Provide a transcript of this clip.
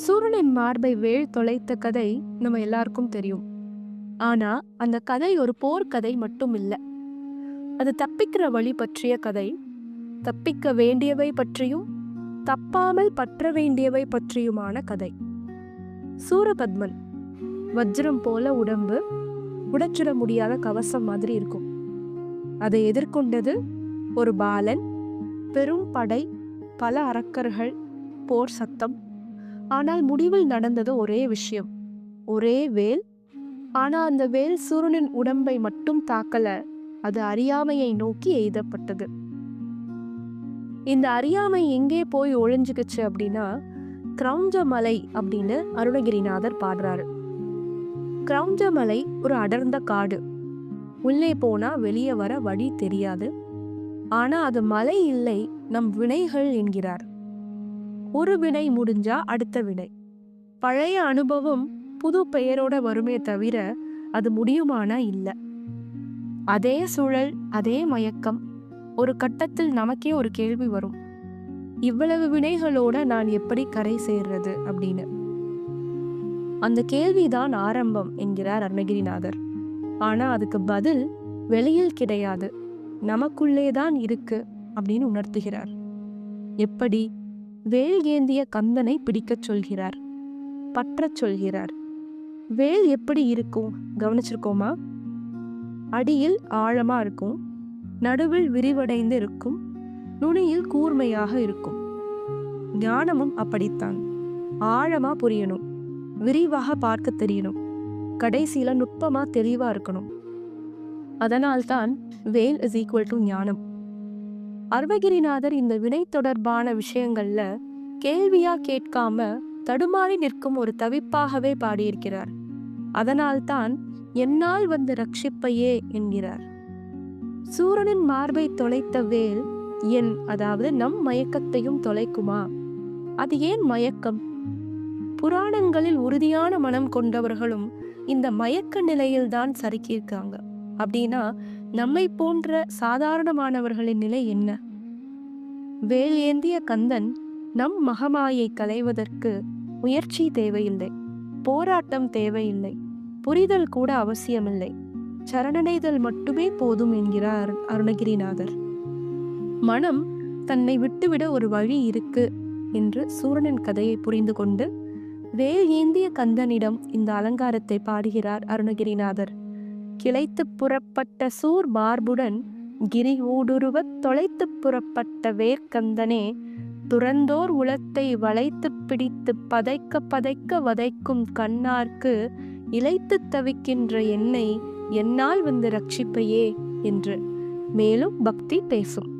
சூரனின் மார்பை வேள் தொலைத்த கதை நம்ம எல்லாருக்கும் தெரியும். ஆனா அந்த கதை ஒரு போர்க்கதை மட்டும் இல்லை. அது தப்பிக்கிற வழி பற்றிய கதை தப்பிக்க வேண்டியவை பற்றியும் தப்பாமல் பற்ற வேண்டியவை பற்றியுமான கதை. சூரபத்மன் வஜ்ரம் போல உடம்பு உடைச்சிட முடியாத கவசம் மாதிரி இருக்கும். அதை எதிர்கொண்டது ஒரு பாலன் பெரும் படை பல அரக்கர்கள் போர் சத்தம் ஆனால் முடிவில் நடந்தது ஒரே விஷயம். ஒரே வேல். ஆனா அந்த வேல் சூரனின் உடம்பை மட்டும் தாக்கல. அது அறியாமையை நோக்கி எய்தப்பட்டது. இந்த அறியாமை எங்கே போய் ஒழிஞ்சுக்குச்சு அப்படின்னா கிரௌஞ்ச மலை அப்படின்னு அருணகிரிநாதர் பாடுறாரு. கிரௌஞ்ச மலை ஒரு அடர்ந்த காடு. உள்ளே போனா வெளியே வர வழி தெரியாது. ஆனா அது மலை இல்லை நம் வினைகள் என்கிறார். ஒரு வினை முடிஞ்சா அடுத்த வினை. பழைய அனுபவம் புது பெயரோட வருமே தவிர அது முடியுமானா இல்லை. அதே சூழல் அதே மயக்கம். ஒரு கட்டத்தில் நமக்கே ஒரு கேள்வி வரும். இவ்வளவு வினைகளோட நான் எப்படி கரை சேர்றது அப்படின்னு. அந்த கேள்விதான் ஆரம்பம் என்கிறார் அருணகிரிநாதர். ஆனா அதுக்கு பதில் வெளியில் கிடையாது. நமக்குள்ளே தான் இருக்கு அப்படின்னு உணர்த்துகிறார். எப்படி? வேல் ஏந்திய கந்தனை பிடிக்கச் சொல்கிறார். பற்றச் சொல்கிறார். வேல் எப்படி இருக்கும்? கவனிச்சிருக்கோமா? அடியில் ஆழமா இருக்கும். நடுவில் விரிவடைந்து இருக்கும் நுனியில் கூர்மையாக இருக்கும். ஞானமும் அப்படித்தான். ஆழமா புரியணும். விரிவாக பார்க்க தெரியணும். கடைசியில நுட்பமா தெளிவா இருக்கணும். அதனால்தான் வேல் இஸ் ஈக்குவல் டு ஞானம். அருணகிரிநாதர் இந்த வினை தொடர்பான விஷயங்கள்ல கேள்வியா கேட்காம தடுமாறி நிற்கும் ஒரு தவிப்பாகவே பாடியிருக்கிறார். அதனால்தான் என்னால் வந்து ரட்சிப்பையே என்கிறார். சூரனின் மார்பை தொலைத்த வேல் என் அதாவது நம் மயக்கத்தையும் தொலைக்குமா? அது ஏன் மயக்கம்? புராணங்களில் உறுதியான மனம் கொண்டவர்களும் இந்த மயக்க நிலையில்தான் சறுக்கியிருக்காங்க. அப்படின்னா நம்மை போன்ற சாதாரணமானவர்களின் நிலை என்ன? வேல் ஏந்திய கந்தன் நம் மகமாயை களைவதற்கு முயற்சி தேவையில்லை போராட்டம் தேவையில்லை புரிதல் கூட அவசியமில்லை. சரணடைதல் மட்டுமே போதும் என்கிறார் அருணகிரிநாதர். மனம் தன்னை விட்டுவிட ஒரு வழி இருக்கு என்று சூரனின் கதையை புரிந்து கொண்டு வேல் ஏந்திய கந்தனிடம் இந்த அலங்காரத்தை பாடுகிறார் அருணகிரிநாதர். கிளைத்து புறப்பட்ட சூர் மார்புடன் கிரி ஊடுருவத் தொலைத்து புறப்பட்ட வேர்க்கந்தனே துறந்தோர் உளத்தை வளைத்து பிடித்து பதைக்க பதைக்க வதைக்கும் கண்ணார்க்கு இழைத்து தவிக்கின்ற என்னை என்னால் வந்து ரட்சிப்பையே என்று மேலும் பக்தி பேசும்.